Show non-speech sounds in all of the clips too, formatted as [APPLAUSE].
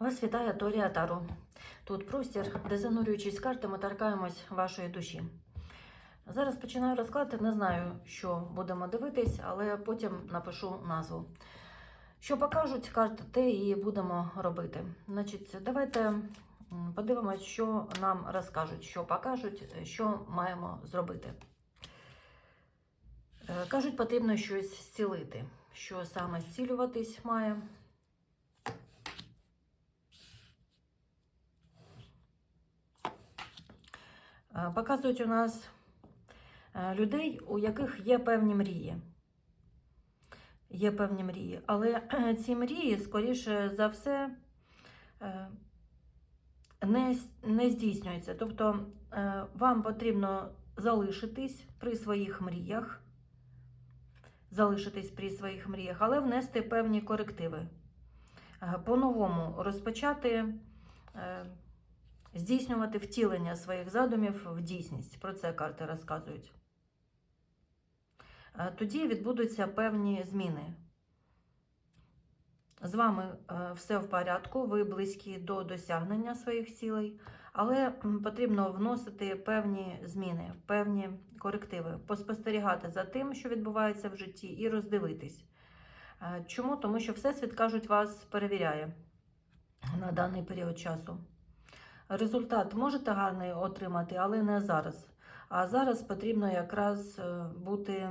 Вас вітає Торія Тару. Тут простір, де занурюючись картами, торкаємось вашої душі. Зараз починаю розклад, не знаю, що будемо дивитись, але потім напишу назву. Що покажуть карти, те і будемо робити. Значить, давайте подивимось, що нам розкажуть, що покажуть, що маємо зробити. Е, Кажуть, потрібно щось зцілити. Що саме зцілюватись має? Показують у нас е, людей, у яких є певні мрії. Є певні мрії, але е, ці мрії, скоріше за все, е, не, не здійснюються. Тобто вам потрібно залишитись при своїх мріях, залишитись при своїх мріях, але внести певні корективи. По-новому розпочати. Здійснювати втілення своїх задумів в дійсність. Про це карти розказують. Е, Тоді відбудуться певні зміни. З вами е, все в порядку, ви близькі до досягнення своїх цілей, але потрібно вносити певні зміни, певні корективи, поспостерігати за тим, що відбувається в житті, і роздивитись. Е, Чому? Тому що Всесвіт, кажуть, вас перевіряє на даний період часу. Результат можете гарний отримати, але не зараз. А зараз потрібно якраз е, бути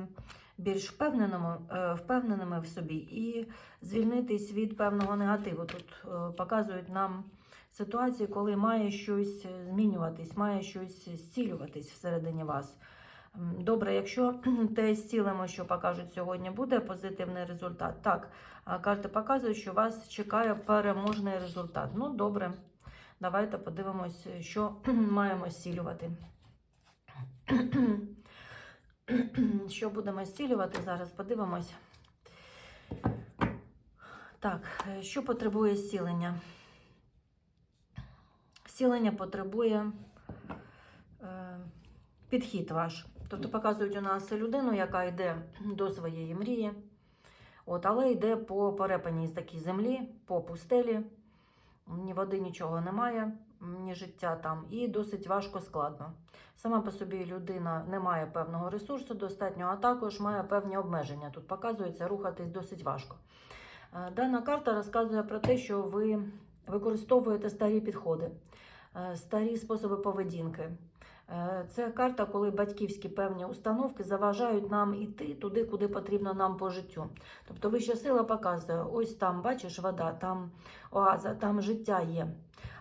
більш впевненими, е, впевненими в собі і звільнитись від певного негативу. Тут е, показують нам ситуації, коли має щось змінюватись, має щось зцілюватись всередині вас. Добре, якщо [CLEARS THROAT] те зцілимо, що покажуть сьогодні, буде позитивний результат. Так, карти показують, що вас чекає переможний результат. Ну, добре. Давайте подивимось, що [CLEARS THROAT] маємо зцілювати. [CLEARS THROAT] Що будемо зцілювати зараз? Подивимось. Так, е, що потребує зцілення? Зцілення потребує е, підхід ваш. Тобто показують у нас людину, яка йде до своєї мрії, от, але йде по перепаній з такій землі, по пустелі ні води, нічого немає, ні життя там, і досить важко складно. Сама по собі людина не має певного ресурсу достатньо, а також має певні обмеження. Тут показується рухатись досить важко. Е, Дана карта розказує про те, що ви використовуєте старі підходи, е, старі способи поведінки. Е, Це карта, коли батьківські певні установки заважають нам іти туди, куди потрібно нам по життю. Тобто вища сила показує, ось там, бачиш, вода, там оаза, там життя є.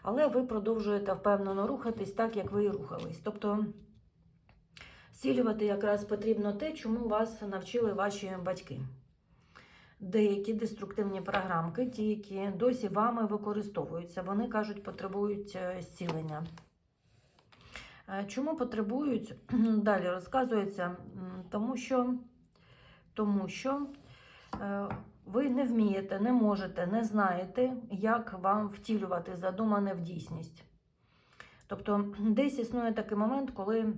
Але ви продовжуєте впевнено рухатись так, як ви і рухались. Тобто зцілювати якраз потрібно те, чому вас навчили ваші батьки. Деякі деструктивні програмки, ті, які досі вами використовуються, вони кажуть, потребують е, зцілення. Е, Чому потребують? [CLEARS THROAT] Далі розказується, тому що, тому що е, ви не вмієте, не можете, не знаєте, як вам втілювати задумане в дійсність. Тобто, [CLEARS THROAT] десь існує такий момент, коли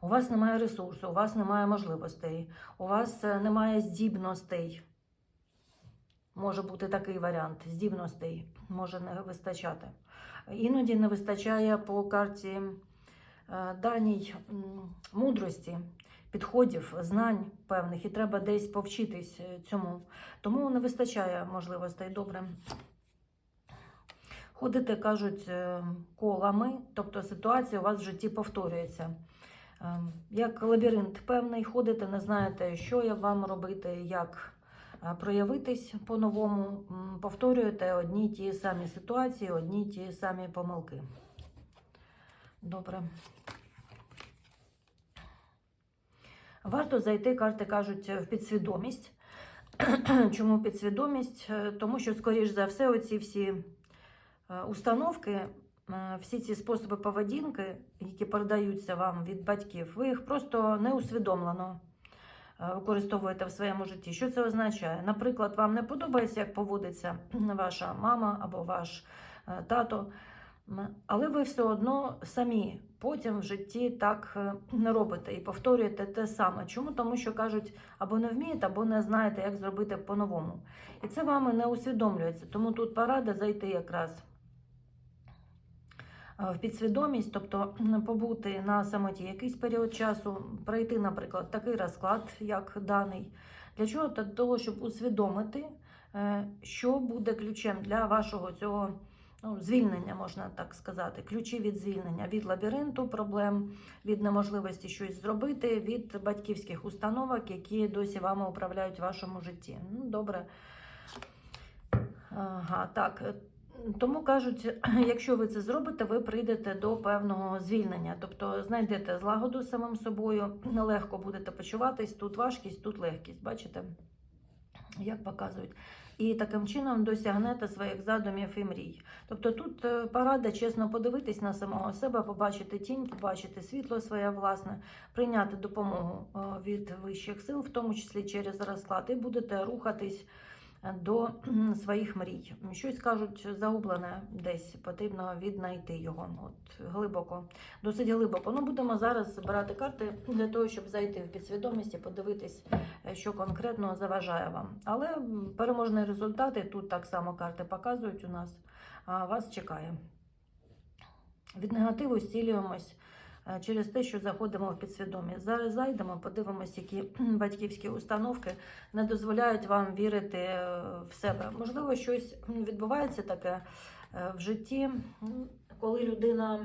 у вас немає ресурсу, у вас немає можливостей, у вас е, немає здібностей. Може бути такий варіант здібностей може не вистачати. Іноді не вистачає по карті е, даній мудрості, підходів, знань певних, і треба десь повчитись е, цьому. Тому не вистачає можливостей добре. Ходите, кажуть, е, колами, тобто ситуація у вас в житті повторюється. Як лабіринт певний, ходите, не знаєте, що я вам робити, як проявитись по-новому, повторюєте одні ті самі ситуації, одні ті самі помилки. Добре. Варто зайти, карти кажуть, в підсвідомість. [CLEARS THROAT] Чому підсвідомість? Е, Тому що, скоріш за все, оці всі е, установки, всі ці способи поведінки, які передаються вам від батьків, ви їх просто неусвідомлено е, використовуєте в своєму житті. Що це означає? Наприклад, вам не подобається, як поводиться [CLEARS THROAT] ваша мама або ваш е, тато. Але ви все одно самі потім в житті так е, не робите і повторюєте те саме. Чому? Тому що кажуть, або не вмієте, або не знаєте, як зробити по-новому. І це вами не усвідомлюється. Тому тут порада зайти якраз е, в підсвідомість, тобто побути на самоті якийсь період часу, пройти, наприклад, такий розклад, як даний. Для чого? Для того, щоб усвідомити, е, що буде ключем для вашого цього ну, звільнення, можна так сказати, ключі від звільнення, від лабіринту проблем, від неможливості щось зробити, від батьківських установок, які досі вами управляють в вашому житті. Ну, добре. Ага, так. Тому кажуть, [CLEARS THROAT] якщо ви це зробите, ви прийдете до певного звільнення, тобто знайдете злагоду з самим собою, [CLEARS THROAT] легко будете почуватись, тут важкість, тут легкість. Бачите, як показують. І таким чином досягнете своїх задумів і мрій. Тобто тут е, порада чесно подивитись на самого себе, побачити тінь, побачити світло своє власне, прийняти допомогу е, від вищих сил, в тому числі через розклад, і будете рухатись до своїх мрій. Щось кажуть, загублене десь потрібно віднайти його. От глибоко, досить глибоко. Ну будемо зараз збирати карти для того, щоб зайти в підсвідомість і подивитись, е, що конкретно заважає вам. Але переможні результати тут так само карти показують у нас. А вас чекає. Від негативу зцілюємось через те, що заходимо в підсвідомість. Зараз зайдемо, подивимось, які батьківські установки не дозволяють вам вірити е, в себе. Можливо, щось відбувається таке е, в житті, коли людина.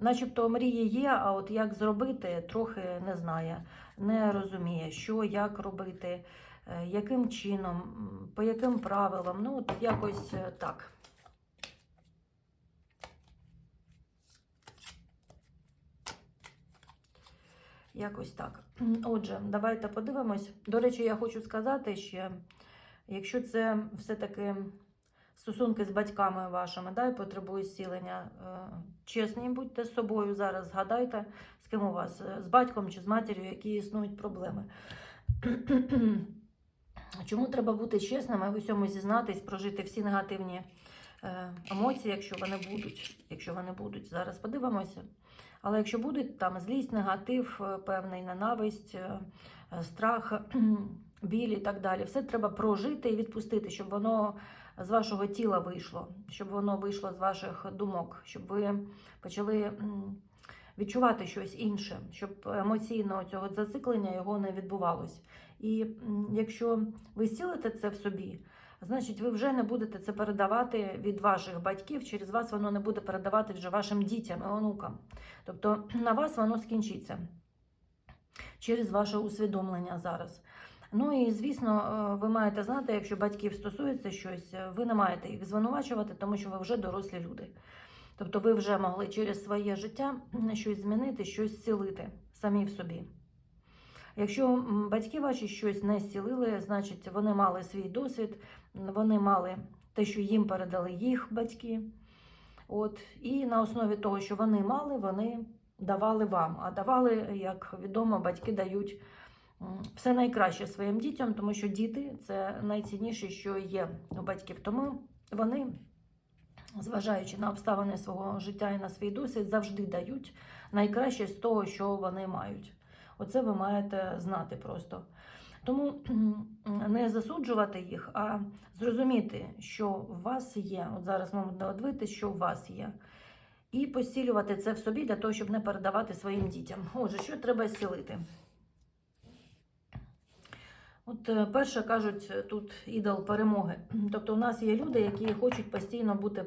Начебто мрії є, а от як зробити, трохи не знає, не розуміє, що, як робити, е, яким чином, по яким правилам. Ну, от якось е, так. Якось так. Отже, давайте подивимось. До речі, я хочу сказати, що якщо це все-таки стосунки з батьками вашими, да, потребує зцілення, е, чесні будьте з собою зараз, згадайте, з ким у вас, е, з батьком чи з матір'ю, які існують проблеми. [CLEARS THROAT] Чому треба бути чесними, в усьому зізнатись, прожити всі негативні е, емоції, якщо вони будуть, якщо вони будуть, зараз подивимося. Але якщо будуть там злість, негатив, е, певний ненависть, е, е, страх, біль і так далі, все треба прожити і відпустити, щоб воно з вашого тіла вийшло, щоб воно вийшло з ваших думок, щоб ви почали відчувати щось інше, щоб емоційно цього зациклення його не відбувалось. І якщо ви зцілите це в собі, значить ви вже не будете це передавати від ваших батьків, через вас воно не буде передавати вже вашим дітям і онукам. Тобто [CLEARS THROAT] на вас воно скінчиться через ваше усвідомлення зараз. Ну і звісно, е, ви маєте знати, якщо батьків стосується щось, е, ви не маєте їх звинувачувати, тому що ви вже дорослі люди. Тобто ви вже могли через своє життя щось змінити, щось зцілити самі в собі. Якщо батьки ваші щось не зцілили, значить вони мали свій досвід, вони мали те, що їм передали їх батьки. От, і на основі того, що вони мали, вони давали вам. А давали, як відомо, батьки дають все найкраще своїм дітям, тому що діти це найцінніше, що є у батьків. Тому вони, зважаючи на обставини свого життя і на свій досвід, завжди дають найкраще з того, що вони мають. Оце ви маєте знати просто. Тому не засуджувати їх, а зрозуміти, що у вас є. От зараз ми будемо дивитися, що у вас є. І посілювати це в собі для того, щоб не передавати своїм дітям. Отже, що треба зцілити? От е, перше кажуть, е, тут ідол перемоги. Тобто, у нас є люди, які хочуть постійно бути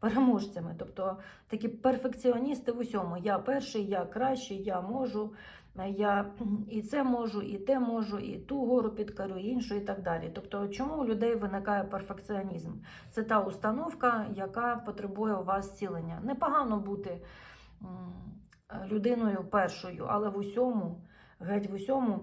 переможцями. Тобто такі перфекціоністи в усьому. Я перший, я кращий, я можу, я [CLEARS THROAT] і це можу, і те можу, і ту гору підкорю, і іншу, і так далі. Тобто, чому у людей виникає перфекціонізм? Це та установка, яка потребує у вас зцілення. Непогано бути людиною першою, але в усьому, геть в усьому.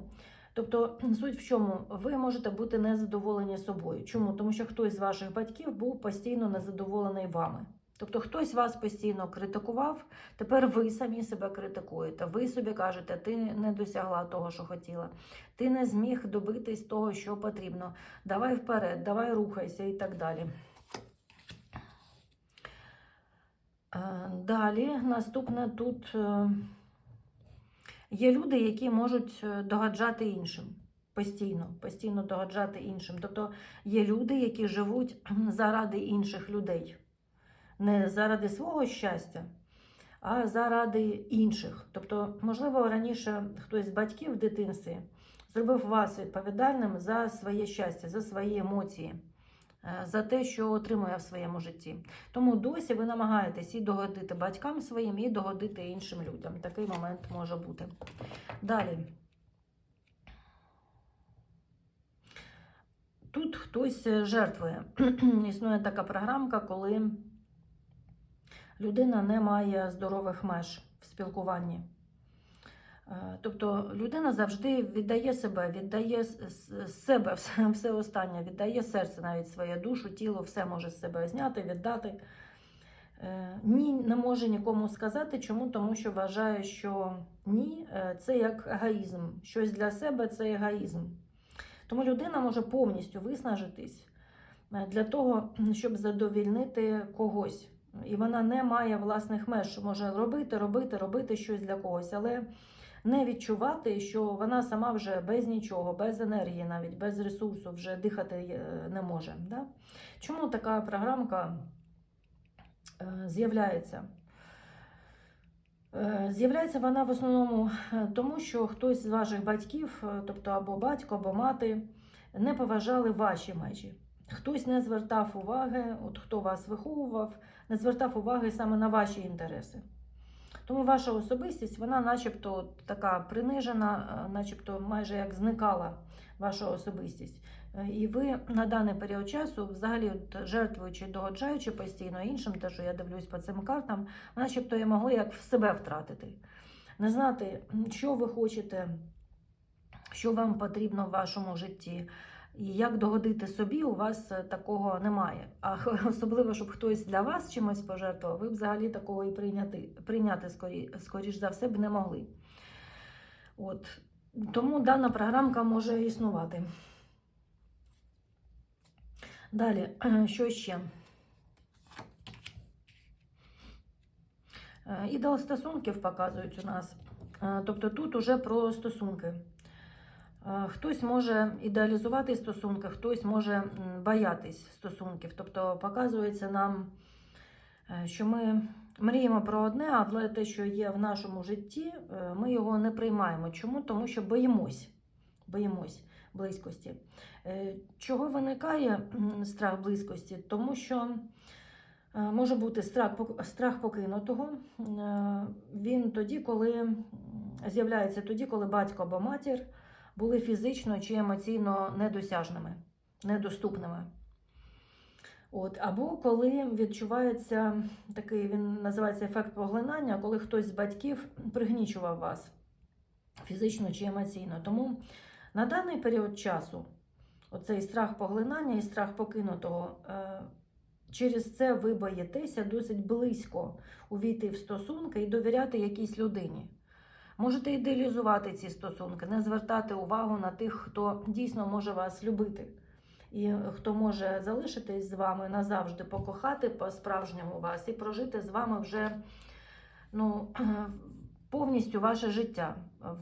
Тобто [CLEARS THROAT] суть в чому ви можете бути незадоволені собою. Чому? Тому що хтось з ваших батьків був постійно незадоволений вами. Тобто хтось вас постійно критикував, тепер ви самі себе критикуєте. Ви собі кажете, ти не досягла того, що хотіла, ти не зміг добитись того, що потрібно. Давай вперед, давай рухайся і так далі. Е, Далі, наступне тут е, є люди, які можуть е, догаджати іншим. Постійно, постійно догаджати іншим. Тобто є люди, які живуть заради інших людей. Не заради свого щастя, а заради інших. Тобто, можливо, раніше хтось з батьків в дитинстві зробив вас відповідальним за своє щастя, за свої емоції, е, за те, що отримує в своєму житті. Тому досі ви намагаєтесь і догодити батькам своїм, і догодити іншим людям. Такий момент може бути. Далі. Тут хтось е, жертвує. [CLEARS THROAT] Існує така програмка, коли людина не має здорових меж в спілкуванні. Е, Тобто людина завжди віддає себе, віддає себе [LAUGHS] все, все останнє, віддає серце, навіть своє душу, тіло, все може з себе зняти, віддати. Е, Ні, не може нікому сказати. Чому? Тому що вважає, що ні, е, це як егоїзм. Щось для себе це егоїзм. Тому людина може повністю виснажитись для того, [CLEARS THROAT] щоб задовільнити когось. І вона не має власних меж, може робити, робити, робити щось для когось, але не відчувати, що вона сама вже без нічого, без енергії, навіть без ресурсу вже дихати е, не може. Да? Чому така програмка е, з'являється? Е, З'являється вона в основному тому, що хтось з ваших батьків, тобто або батько, або мати, не поважали ваші межі. Хтось не звертав уваги, от хто вас виховував, не звертав уваги саме на ваші інтереси. Тому ваша особистість, вона начебто така принижена, е, начебто майже як зникала ваша особистість. Е, І ви на даний період часу, взагалі, жертвуючи, догоджаючи постійно іншим, те, що я дивлюсь по цим картам, начебто і могли як в себе втратити. Не знати, що ви хочете, що вам потрібно в вашому житті. І як догодити собі, у вас е, такого немає. А [LAUGHS] особливо, щоб хтось для вас чимось пожертвував, ви б взагалі такого і прийняти, прийняти скорі, скоріш за все б не могли. От. Тому дана програмка може існувати. Далі, [CLEARS THROAT] що ще? Е, Ідеал стосунків показують у нас. Е, Тобто тут уже про стосунки. Е, Хтось може ідеалізувати стосунки, хтось може боятись стосунків. Тобто показується нам, е, що ми мріємо про одне, але те, що є в нашому житті, е, ми його не приймаємо. Чому? Тому що боїмось. Боїмось близькості. Чого виникає страх близькості? Тому що може бути страх, страх покинутого. Він тоді, коли з'являється тоді, коли батько або матір були фізично чи емоційно недосяжними, недоступними. От, або коли відчувається такий, він називається ефект поглинання, коли хтось з батьків пригнічував вас фізично чи емоційно. Тому на даний період часу оцей страх поглинання і страх покинутого, е, через це ви боїтеся досить близько увійти в стосунки і довіряти якійсь людині. Можете ідеалізувати ці стосунки, не звертати увагу на тих, хто дійсно може вас любити, і хто може залишитись з вами назавжди, покохати по-справжньому вас і прожити з вами вже ну, [CLEARS THROAT] повністю ваше життя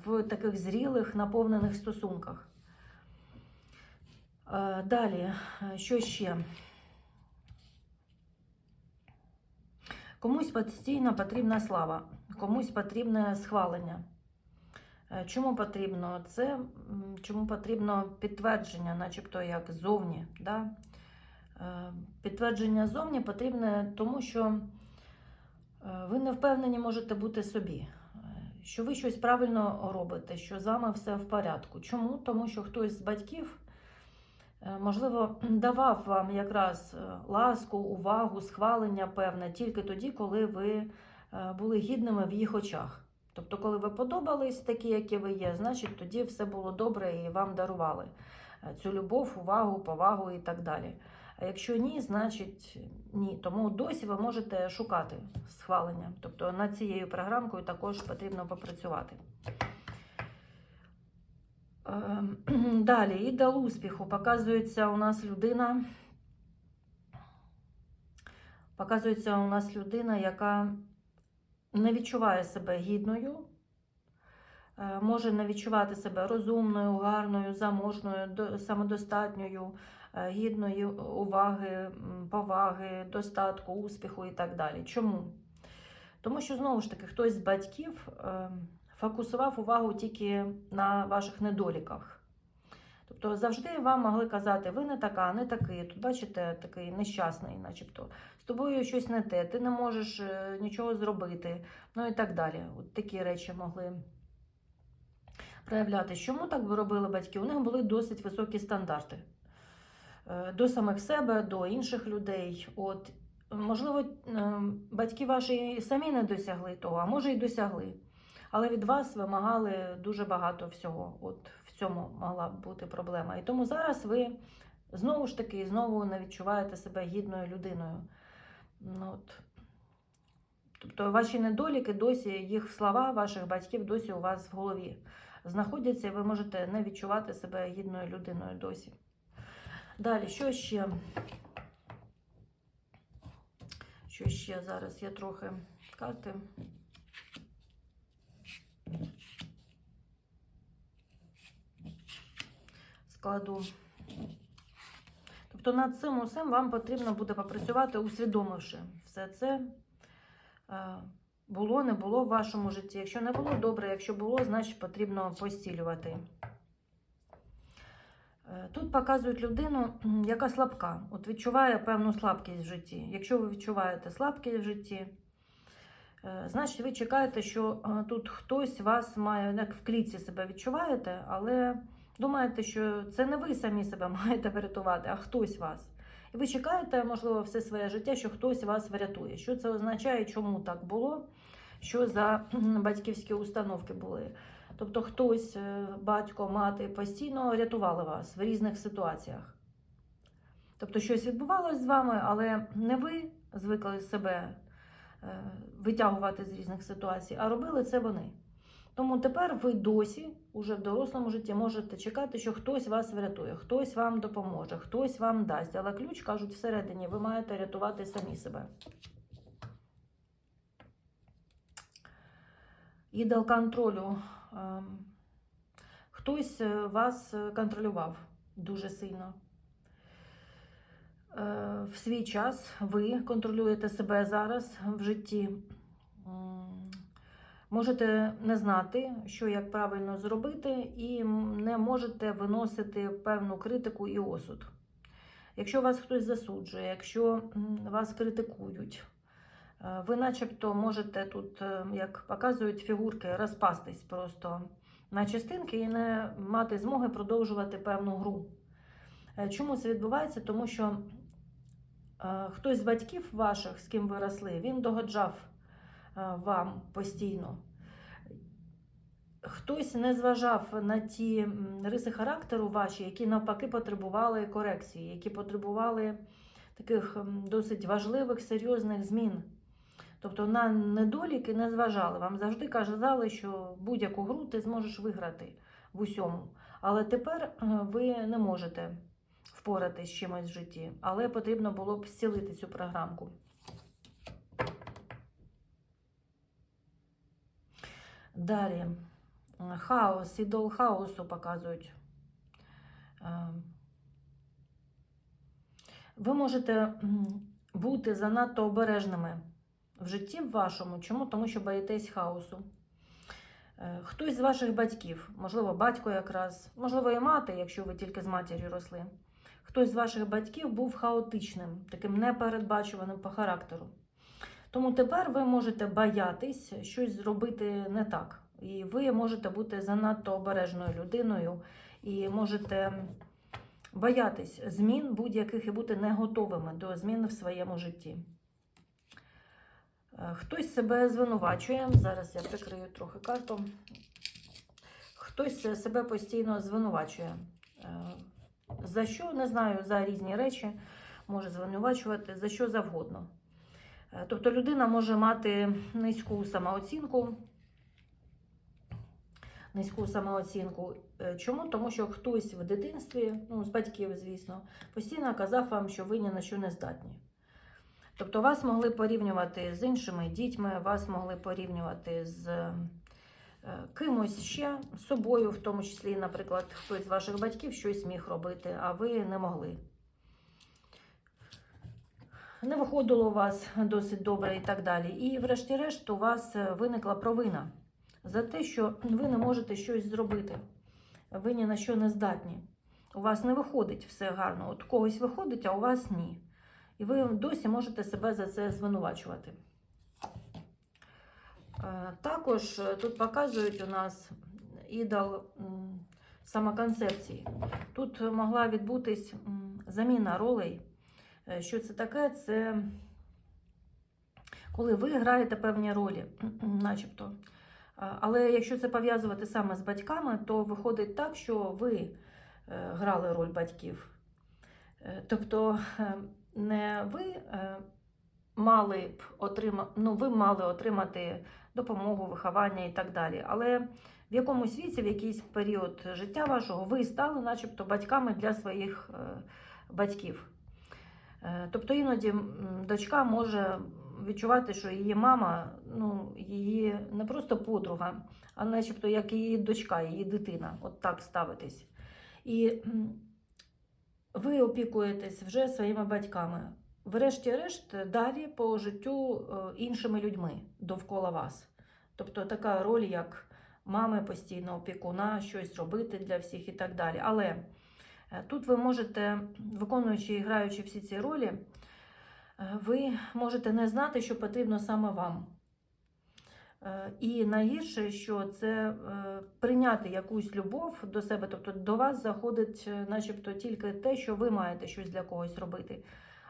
в таких зрілих, наповнених стосунках. Е, Далі, що ще? Комусь постійно потрібна слава, комусь потрібне схвалення. Е, Чому потрібно це? Чому потрібно підтвердження, начебто як зовні? Да? Е, Підтвердження зовні потрібне тому, що е, ви не впевнені можете бути собі, що ви щось правильно робите, що з вами все в порядку. Чому? Тому що хтось з батьків, можливо, [CLEARS THROAT] давав вам якраз ласку, увагу, схвалення певне тільки тоді, коли ви були гідними в їх очах. Тобто, коли ви подобались такі, які ви є, значить тоді все було добре і вам дарували е, цю любов, увагу, повагу і так далі. А якщо ні, значить ні. Тому досі ви можете шукати схвалення. Тобто над цією програмкою також потрібно попрацювати. Ем, [CLEARS THROAT] Далі, ідеал успіху. Показується у нас людина. Показується у нас людина, яка не відчуває себе гідною, е, може не відчувати себе розумною, гарною, заможною, до- самодостатньою, е, гідною уваги, поваги, достатку, успіху і так далі. Чому? Тому що знову ж таки хтось з батьків е, фокусував увагу тільки на ваших недоліках. Тобто завжди вам могли казати, ви не така, не такий. Тут бачите, такий нещасний, начебто. З тобою щось не те, ти не можеш е, нічого зробити, ну і так далі. От такі речі могли проявляти. Чому так би робили батьки? У них були досить високі стандарти Е, до самих себе, до інших людей. От, можливо, батьки ваші самі не досягли того, а може й досягли. Але від вас вимагали дуже багато всього. От в цьому могла б бути проблема. І тому зараз ви знову ж таки знову не відчуваєте себе гідною людиною. Ну, от. Тобто ваші недоліки досі, їх слова ваших батьків досі у вас в голові знаходяться, і ви можете не відчувати себе гідною людиною досі. Далі, що ще? Що ще зараз? Я трохи карти. Складу. Тобто над цим усім вам потрібно буде попрацювати, усвідомивши все це. е, Було, не було в вашому житті. Якщо не було, добре, якщо було, значить потрібно постілювати. Е, Тут показують людину, [CLEARS THROAT] яка слабка, от відчуває певну слабкість в житті. Якщо ви відчуваєте слабкість в житті, е, значить ви чекаєте, що тут хтось вас має, як в клітці себе відчуваєте, але думаєте, що це не ви самі себе [LAUGHS] маєте врятувати, а хтось вас. І ви чекаєте, можливо, все своє життя, що хтось вас врятує. Що це означає, чому так було, що за батьківські установки були. Тобто хтось, е, батько, мати постійно рятували вас в різних ситуаціях. Тобто щось відбувалось з вами, але не ви звикли себе е, витягувати з різних ситуацій, а робили це вони. Тому тепер ви досі, уже в дорослому житті, можете чекати, що хтось вас врятує, хтось вам допоможе, хтось вам дасть. Але ключ кажуть всередині, ви маєте рятувати самі себе. Ідол контролю. Ем, Хтось е, вас е, контролював дуже сильно. Е, В свій час ви контролюєте себе зараз в житті. Можете не знати, що як правильно зробити, і не можете виносити певну критику і осуд. Якщо вас хтось засуджує, якщо вас критикують, е, ви начебто можете тут, е, як показують фігурки, розпастись просто на частинки і не мати змоги продовжувати певну гру. Е, Чому це відбувається? Тому що хтось з батьків ваших, з ким ви росли, він догоджав вам постійно. Хтось не зважав на ті риси характеру ваші, які навпаки потребували корекції, які потребували таких досить важливих, серйозних змін. Тобто на недоліки не зважали. Вам завжди казали, що будь-яку гру ти зможеш виграти в усьому. Але тепер е, ви не можете впоратись з чимось в житті, але потрібно було б зцілити цю програмку. Далі. Хаос, ідол хаосу показують. Е, Ви можете бути занадто обережними в житті вашому. Чому? Тому що боїтесь хаосу. Е, Хтось з ваших батьків, можливо, батько якраз, можливо, і мати, якщо ви тільки з матір'ю росли. Хтось з ваших батьків був хаотичним, таким непередбачуваним по характеру. Тому тепер ви можете боятись щось зробити не так. І ви можете бути занадто обережною людиною і можете боятись змін будь-яких і бути не готовими до змін в своєму житті. Е, Хтось себе звинувачує. Зараз я прикрию трохи карту. Хтось себе постійно звинувачує. Е, За що, не знаю, за різні речі може звинувачувати, за що завгодно. Е, Тобто людина може мати низьку самооцінку. Низьку самооцінку. Е, Чому? Тому що хтось в дитинстві, ну, з батьків, звісно, постійно казав вам, що ви ні на що не здатні. Тобто вас могли порівнювати з іншими дітьми, вас могли порівнювати з е, кимось ще, з собою, в тому числі, наприклад, хтось з ваших батьків щось міг робити, а ви не могли. Не виходило у вас досить добре і так далі. І, врешті-решт, у вас е, виникла провина за те, що ви не можете щось зробити. Ви ні на що не здатні. У вас не виходить все гарно. От когось виходить, а у вас ні. І ви досі можете себе за це звинувачувати. Е, Також е, тут показують у нас ідол самоконцепції. Тут могла відбутись заміна ролей. Е, Що це таке? Це коли ви граєте певні ролі, [CLEARS THROAT] начебто. Але якщо це пов'язувати саме з батьками, то виходить так, що ви е, грали роль батьків. Е, Тобто не ви мали б отримати, ну, ви мали отримати допомогу, виховання і так далі. Але в якомусь віці, в якийсь період життя вашого, ви стали, начебто, батьками для своїх батьків. Е, Тобто іноді дочка може відчувати, що її мама, ну, її не просто подруга, а начебто як її дочка, її дитина. От так ставитись. І ви опікуєтесь вже своїми батьками. Врешті-решт, далі по життю е, іншими людьми довкола вас. Тобто така роль, як мами постійно опікуна, щось робити для всіх і так далі. Але тут ви можете, виконуючи і граючи всі ці ролі, е, ви можете не знати, що потрібно саме вам. Е, І найгірше, що це е, прийняти якусь любов до себе, тобто до вас заходить, начебто, тільки те, що ви маєте щось для когось робити.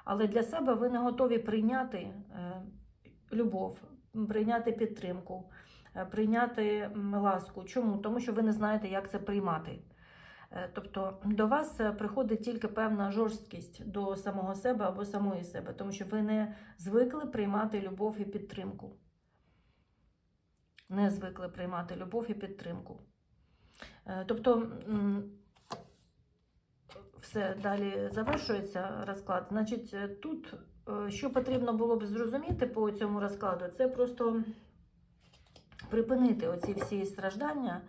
Але для себе ви не готові прийняти любов, прийняти підтримку, прийняти ласку. Чому? Тому що ви не знаєте, як це приймати. Е, Тобто до вас е, приходить тільки певна жорсткість до самого себе або самої себе, тому що ви не звикли приймати любов і підтримку. Не звикли приймати любов і підтримку. Е, Тобто, все далі завершується розклад. Значить, тут що потрібно було б зрозуміти по цьому розкладу, це просто припинити оці всі страждання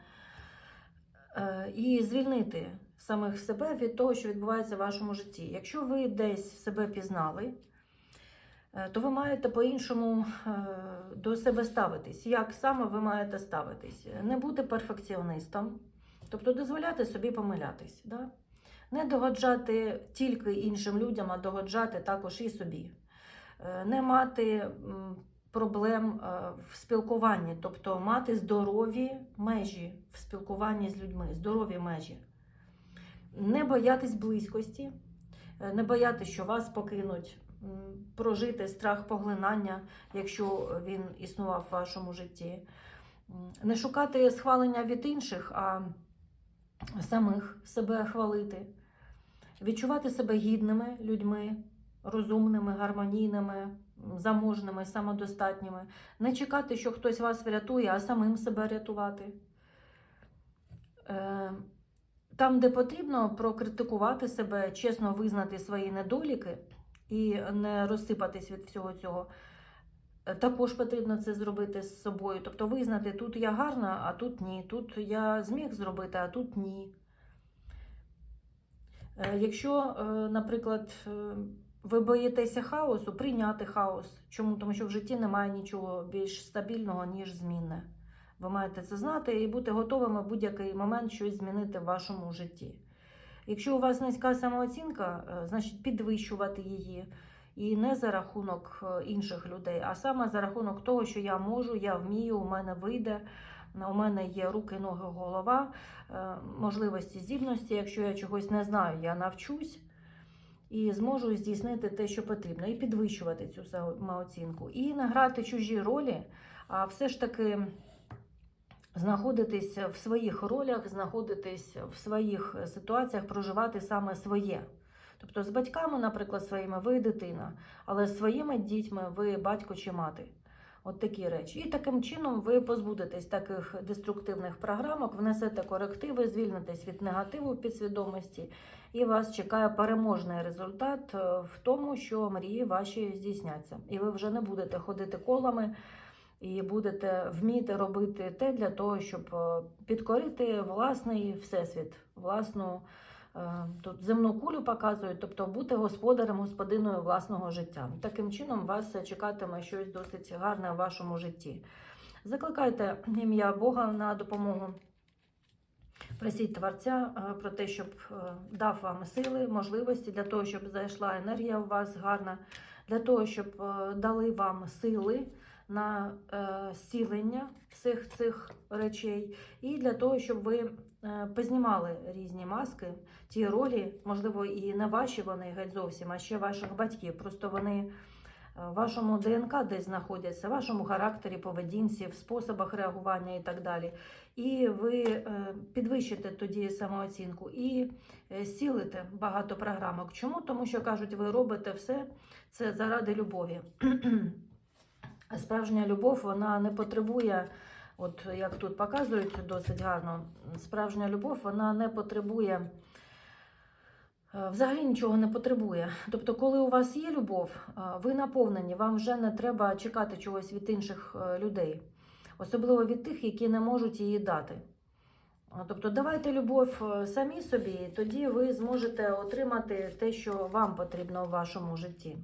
і звільнити самих себе від того, що відбувається в вашому житті. Якщо ви десь себе пізнали, е, то ви маєте по-іншому е, до себе ставитись. Як саме ви маєте ставитись? Не бути перфекціонистом, тобто дозволяти собі помилятись. Да? Не догоджати тільки іншим людям, а догоджати також і собі. Е, Не мати проблем е, в спілкуванні, тобто мати здорові межі в спілкуванні з людьми, здорові межі. Не боятись близькості, е, не боятись, що вас покинуть, прожити страх поглинання, якщо він існував в вашому житті. Не шукати схвалення від інших, а самих себе хвалити, відчувати себе гідними людьми, розумними, гармонійними, заможними, самодостатніми, не чекати, що хтось вас врятує, а самим себе рятувати. Е, Там, де потрібно, прокритикувати себе, чесно визнати свої недоліки і не розсипатись від всього цього. Е, Також потрібно це зробити з собою. Тобто визнати, тут я гарна, а тут ні. Тут я зміг зробити, а тут ні. Е, Якщо, наприклад, ви боїтеся хаосу, прийняти хаос. Чому? Тому що в житті немає нічого більш стабільного, ніж змінне. Ви маєте це знати і бути готовими в будь-який момент щось змінити в вашому житті. Якщо у вас низька самооцінка, е, значить підвищувати її. І не за рахунок е, інших людей, а саме за рахунок того, що я можу, я вмію, у мене вийде, у мене є руки, ноги, голова, е, можливості, здібності. Якщо я чогось не знаю, я навчусь і зможу здійснити те, що потрібно, і підвищувати цю самооцінку. І награти чужі ролі, а все ж таки знаходитись в своїх ролях, знаходитись в своїх ситуаціях, проживати саме своє. Тобто з батьками, наприклад, своїми ви дитина, але з своїми дітьми ви батько чи мати. От такі речі. І таким чином ви позбудетесь таких деструктивних програмок, внесете корективи, звільнитесь від негативу підсвідомості, і вас чекає переможний результат е, в тому, що мрії ваші здійсняться. І ви вже не будете ходити колами і будете вміти робити те для того, щоб е, підкорити власний всесвіт, власну тут земну кулю показують, тобто бути господарем, господиною власного життя. Таким чином вас чекатиме щось досить гарне в вашому житті. Закликайте ім'я Бога на допомогу. Просіть Творця е, про те, щоб е, дав вам сили, можливості для того, щоб зайшла енергія у вас гарна, для того, щоб е, дали вам сили на е, зцілення всіх цих речей, і для того, щоб ви е, познімали різні маски, ті ролі, можливо, і не ваші вони геть зовсім, а ще ваших батьків. Просто вони е, в вашому ДНК десь знаходяться, в вашому характері, поведінці, в способах реагування і так далі. І ви підвищите тоді самооцінку і зцілите багато програмок. Чому? Тому що кажуть, ви робите все це заради любові. [CLEARS THROAT] Справжня любов вона не потребує, от як тут показують досить гарно, справжня любов вона не потребує. е, Взагалі нічого не потребує. Тобто, коли у вас є любов, е, ви наповнені, вам вже не треба чекати чогось від інших е, людей, особливо від тих, які не можуть її дати. Тобто давайте любов самі собі, тоді ви зможете отримати те, що вам потрібно в вашому житті.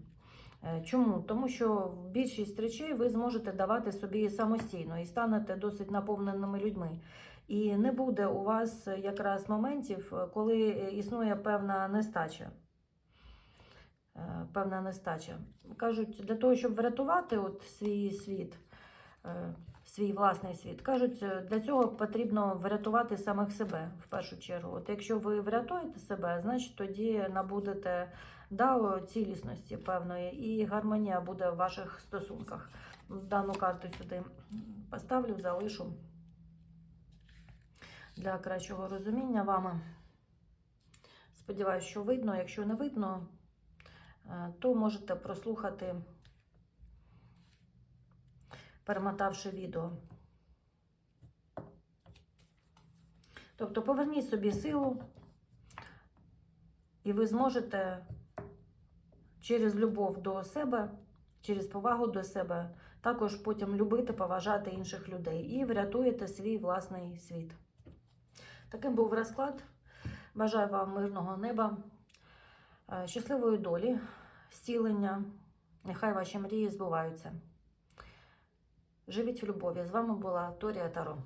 Е, Чому? Тому що більшість речей ви зможете давати собі самостійно і станете досить наповненими людьми. І не буде у вас якраз моментів, е, коли існує певна нестача. Е, Певна нестача. Кажуть, для того, щоб врятувати от свій світ, е, свій власний світ, кажуть, е, для цього потрібно врятувати самих себе в першу чергу. От якщо ви врятуєте себе, значить тоді набудете дао цілісності певної і гармонія буде в ваших стосунках. Дану карту сюди поставлю, залишу для кращого розуміння вами. Сподіваюсь, що видно. Якщо не видно, е, то можете прослухати, перемотавши відео. Тобто поверніть собі силу, і ви зможете через любов до себе, через повагу до себе, також потім любити, поважати інших людей і врятуєте свій власний світ. Таким був розклад. Бажаю вам мирного неба, е, щасливої долі, зцілення. Нехай ваші мрії збуваються. Живіть в любові. З вами була Торія Таро.